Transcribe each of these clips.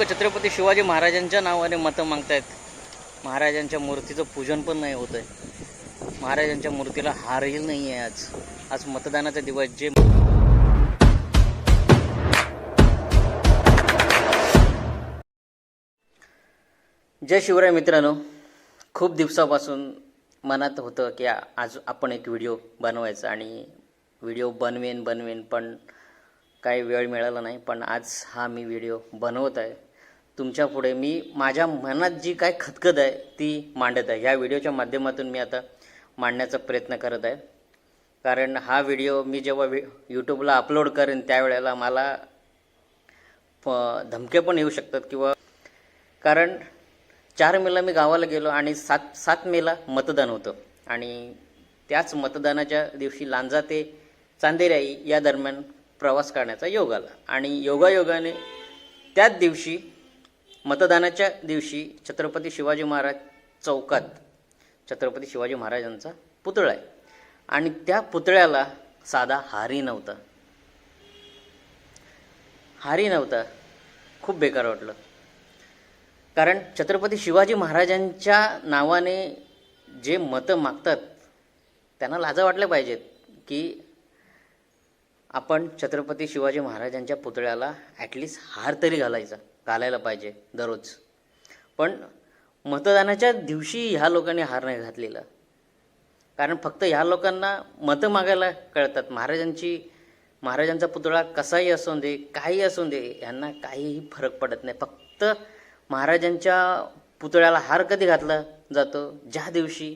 लोक छत्रपती शिवाजी महाराजांच्या नावाने मतं मागतायत. महाराजांच्या मूर्तीचं पूजन पण नाही होत आहे महाराजांच्या मूर्तीला हारही नाही आहे आज. आज मतदानाचा दिवस जे जय शिवराय मित्रांनो. खूप दिवसापासून मनात होतं की आज आपण एक व्हिडिओ बनवायचा आणि व्हिडिओ बनवेन बनवेन पण काही वेळ मिळाला नाही. पण आज हा मी व्हिडिओ बनवत आहे. तुमच्यापुढे मी माझ्या मनात जी काय खतखत आहे ती मांडत आहे. ह्या व्हिडिओच्या माध्यमातून मी आता मांडण्याचा प्रयत्न करत आहे. कारण हा व्हिडिओ मी जेव्हा वि यूट्यूबला अपलोड करेन त्यावेळेला मला प- धमके पण येऊ शकतात किंवा कारण चार मेला मी गावाला गेलो आणि सात सात मेला मतदान होतं. आणि त्याच मतदानाच्या दिवशी लांजा ते चांदेराई या दरम्यान प्रवास करण्याचा योग आला. आणि योगायोगाने त्याच दिवशी मतदानाच्या दिवशी छत्रपती शिवाजी महाराज चौकात छत्रपती शिवाजी महाराजांचा पुतळा आहे. आणि त्या पुतळ्याला साधा हारही नव्हता. हारी नव्हता. खूप बेकार वाटलं. कारण छत्रपती शिवाजी महाराजांच्या नावाने जे मतं मागतात त्यांना लाजा वाटल्या पाहिजेत की आपण छत्रपती शिवाजी महाराजांच्या पुतळ्याला ॲटलिस्ट हार तरी घालायचा. घालायला पाहिजे दररोज. पण मतदानाच्या दिवशी ह्या लोकांनी हार नाही घातलेला. कारण फक्त ह्या लोकांना मतं मागायला कळतात. महाराजांची महाराजांचा पुतळा कसाही असू दे काही असू दे यांना काहीही फरक पडत नाही. फक्त महाराजांच्या पुतळ्याला हार कधी घातला जातो? ज्या दिवशी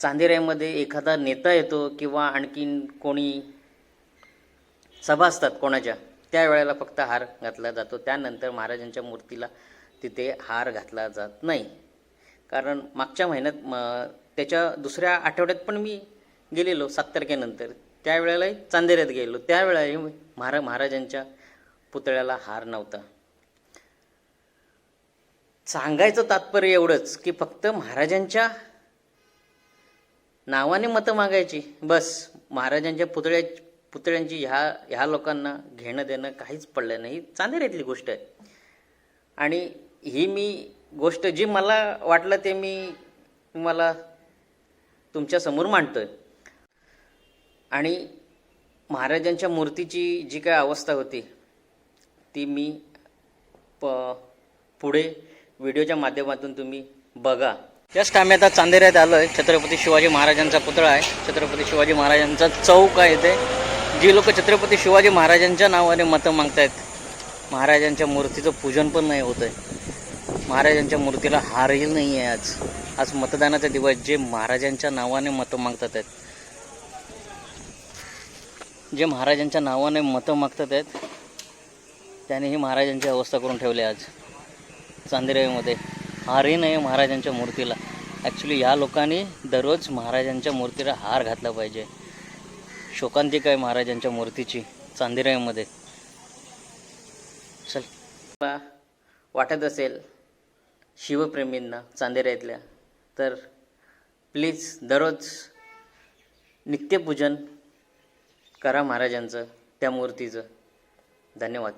चांदेराईमध्ये एखादा नेता येतो किंवा आणखीन कोणी सभा असतात कोणाच्या त्यावेळेला फक्त हार घातला जातो. त्यानंतर महाराजांच्या मूर्तीला तिथे हार घातला जात नाही. कारण मागच्या महिन्यात म त्याच्या दुसऱ्या आठवड्यात पण मी गेलेलो सात तारखेनंतर. त्यावेळेलाही चांदेऱ्यात गेलो त्यावेळेलाही महारा महाराजांच्या पुतळ्याला हार नव्हता. सांगायचं तात्पर्य एवढंच की फक्त महाराजांच्या नावाने मतं मागायची. बस महाराजांच्या पुतळ्या पुतळ्यांची ह्या ह्या लोकांना घेणं देणं काहीच पडलं नाही. चांदेऱ्यातली गोष्ट. आहे आणि ही मी गोष्ट जी मला वाटलं ते मी तुम्हाला तुमच्यासमोर मांडतोय. आणि महाराजांच्या मूर्तीची जी काय अवस्था होती ती मी प पुढे व्हिडिओच्या माध्यमातून तुम्ही बघा. जस्ट आम्ही आता चांदेऱ्यात आलो आहे छत्रपती शिवाजी महाराजांचा पुतळा आहे. छत्रपती शिवाजी महाराजांचा चौक आहे ते. जी लोक छत्रपती शिवाजी महाराजांच्या नावाने मतं मागतायत महाराजांच्या मूर्तीचं पूजन पण नाही होत आहे महाराजांच्या मूर्तीला हारही नाही आहे आज. आज मतदानाचा दिवस जे महाराजांच्या नावाने मतं मागतात आहेत जे महाराजांच्या नावाने मतं मागतात आहेत त्याने ही महाराजांची अवस्था करून ठेवली आज. चांदेराईमध्ये हारही नाही आहे महाराजांच्या मूर्तीला. ॲक्च्युली या लोकांनी दररोज महाराजांच्या मूर्तीला हार घातला पाहिजे. शोकांतिका आहे महाराजांच्या मूर्तीची चांदेराईमध्ये चल. वाटत असेल शिवप्रेमींना चांदेराईतल्या तर प्लीज दररोज नित्यपूजन करा महाराजांचं त्या मूर्तीचं. धन्यवाद.